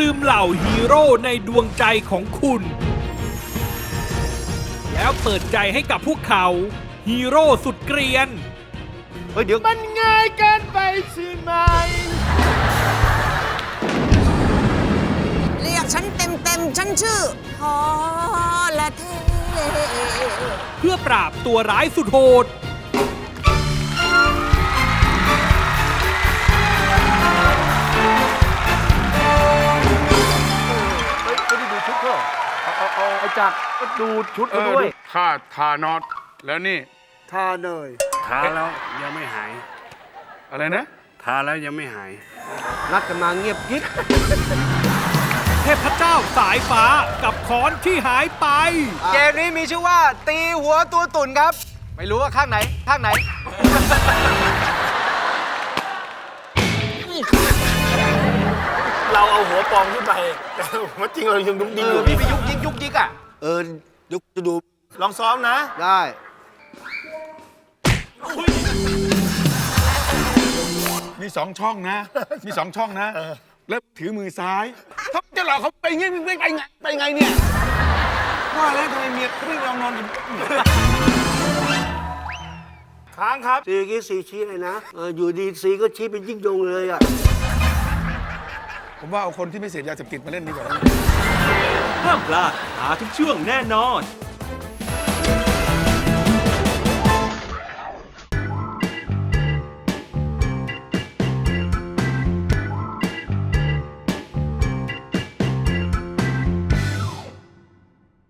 ลืมเหล่าฮีโร่ในดวงใจของคุณ แล้วเปิดใจให้กับพวกเขาฮีโร่สุดเกรียน เฮ้ยเดี๋ยว มันง่ายเกินไปใช่ไหม เรียกฉันเต็มเต็มๆฉันชื่อพอละเท เพื่อปราบตัวร้ายสุดโหด ไอ้จักรก็ดูชุดเอเขาอด้วยดูท่าทานอตแล้วนี่ ทาเนยทาแล้วยังไม่หาย อะไรนะ ทาแล้วยังไม่หายนัดกันมาเงียบกิ๊บเทพเจ้าสายฟ้ากับค้อนที่หายไป เกมนี้มีชื่อว่าตีหัวตัวตุ่นครับ ไม่รู้ว่าข้างไหน ข้างไหน เราเอาหัวปลอมขึ้นไปแต่หัวจริงเรายังดุ๊กดิ๊กเอออยู่พี่ไปยุกยิกยุกยิกอะ เออเดี๋ยวจะดูลองซ้อมนะ ได้มีสองช่องนะ มีสองช่องนะ แล้วถือมือซ้ายถ้าจะหลอกเขาไปงี้ไปไปไงไปไงเนี่ยว่าแล้วทำไมเมียเขาไม่ยอมนอนอยู่ค้างครับ สีกี้สีชี้เลยนะ เอออยู่ดีสีก็ชี้เป็นยิ่งยงเลยอะ ผมว่าเอาคนที่ไม่เสพยาเสพติดมาเล่นดีกว่าห้ามพลาดหาทุกช่วงแน่นอน